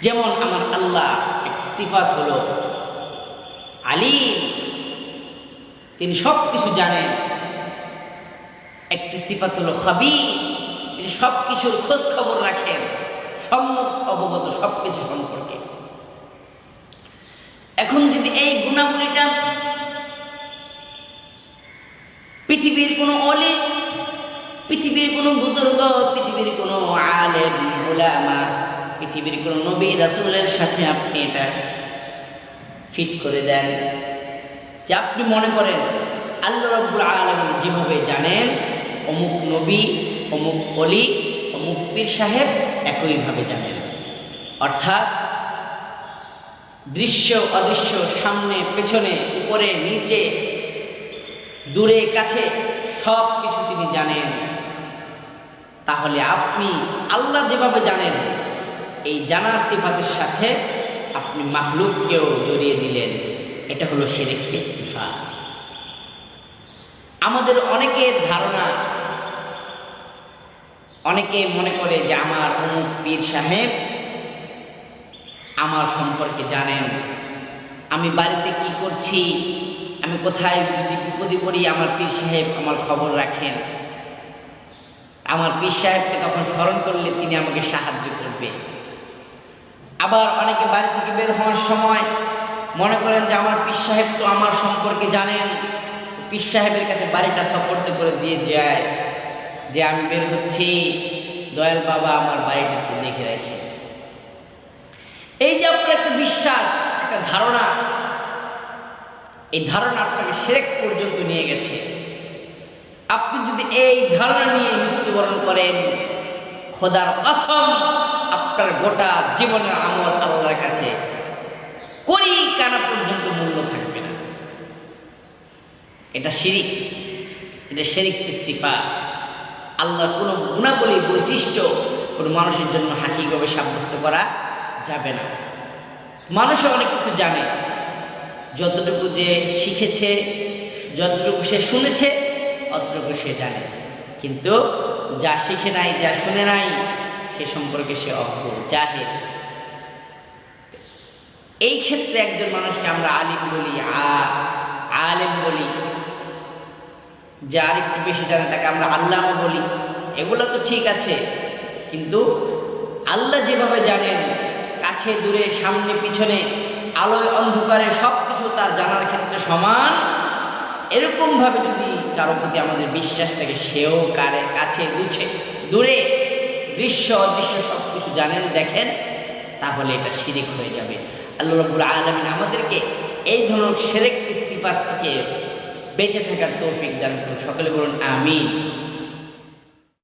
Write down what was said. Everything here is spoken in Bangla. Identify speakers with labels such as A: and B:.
A: যেমন আমার আল্লাহ, একটি সিফাত হলো আলিম। তিনি সব কিছু জানেন। একটি সিফাত হলো খাবি তিনি সব কিছুর খোঁজ খবর রাখেন সম্মুখ অবগত সব কিছু সম্পর্কে। এখন যদি এই গুণাবলীটা পৃথিবীর কোনো অলি পৃথিবীর কোনো বুজুর্গ, পৃথিবীর কোনো আলেম ওলামা পৃথিবীর কোনো নবী, রাসূলের সাথে আপনি এটা ফিট করে দেন। যে আপনি মনে করেন, আল্লাহ রাব্বুল আলামিন যেভাবে জানেন, অমুক নবী, অমুক অলি অমুক পীর সাহেব একইভাবে জানেন। অর্থাৎ দৃশ্য, অদৃশ্য, সামনে, পেছনে, উপরে, নিচে, দূরে, কাছে সব কিছু তিনি জানেন। তাহলে আপনি আল্লাহ যেভাবে জানেন এই জানার সিফাতের সাথে আপনি মাহলুককেও জড়িয়ে দিলেন। এটা হলো শেরেক সিফা আমাদের অনেকের ধারণা, অনেকে মনে করে যে আমার অমুক পীর সাহেব আমার সম্পর্কে জানেন। আমি বাড়িতে কি করছি? আমি কোথায় যদি বিপদে পড়ি, আমার পীর সাহেব আমার খবর রাখেন। আমার পীর সাহেবকে তখন স্মরণ করলে তিনি আমাকে সাহায্য করবে। আবার অনেকে বাড়ি থেকে বের হওয়ার সময় মনে করেন যে আমার পীর সাহেব তো আমার সম্পর্কে জানেন পীর সাহেবের কাছে বাড়িটা সপর্দ করে দিয়ে যায় যে আমি বের হচ্ছি, দয়াল বাবা আমার বাড়িটা একটু দেখে রাখে। এই যে আপনার একটা বিশ্বাস, একটা ধারণা, এই ধারণা আপনাকে সেরেক পর্যন্ত নিয়ে গেছে। আপনি যদি এই ধারণা নিয়ে মৃত্যুবরণ করেন, খোদার অসম আপনার গোটা জীবনের আমল আল্লাহর কাছে করি কানা পর্যন্ত মূল্য থাকবে না। এটা শিরিক। এটা শেরিক সিফা আল্লাহর কোনো গুণাবলী, বৈশিষ্ট্য কোনো মানুষের জন্য হাকিভাবে সাব্যস্ত করা যাবে না। মানুষও অনেক কিছু জানে। যতটুকু যে শিখেছে, যতটুকু সে শুনেছে, অতটুকু সে জানে। কিন্তু যা শিখে নাই, যা শুনে নাই সে সম্পর্কে সে অজ্ঞ জাহের এই ক্ষেত্রে একজন মানুষকে আমরা আলিম বলি আলেম বলি। যার একটু বেশি জানে, তাকে আমরা আল্লাহ বলি। এগুলো তো ঠিক আছে, কিন্তু আল্লাহ যেভাবে জানেন, কাছে, দূরে, সামনে, পিছনে, আলোয়, অন্ধকারে সব কিছু তার জানার ক্ষেত্রে সমান। এরকমভাবে যদি কারও প্রতি আমাদের বিশ্বাস থাকে, সেও কারে, কাছে দূরে দৃশ্য, অদৃশ্য সব কিছু জানেন, দেখেন, তাহলে এটা শিরিক হয়ে যাবে। আল্লাহ রবুল আলমিন আমাদেরকে এই ধরনের সেরেক ইস্তিফাত থেকে বেঁচে থাকার তৌফিক দান করুন। সকলে বলুন, আমিন।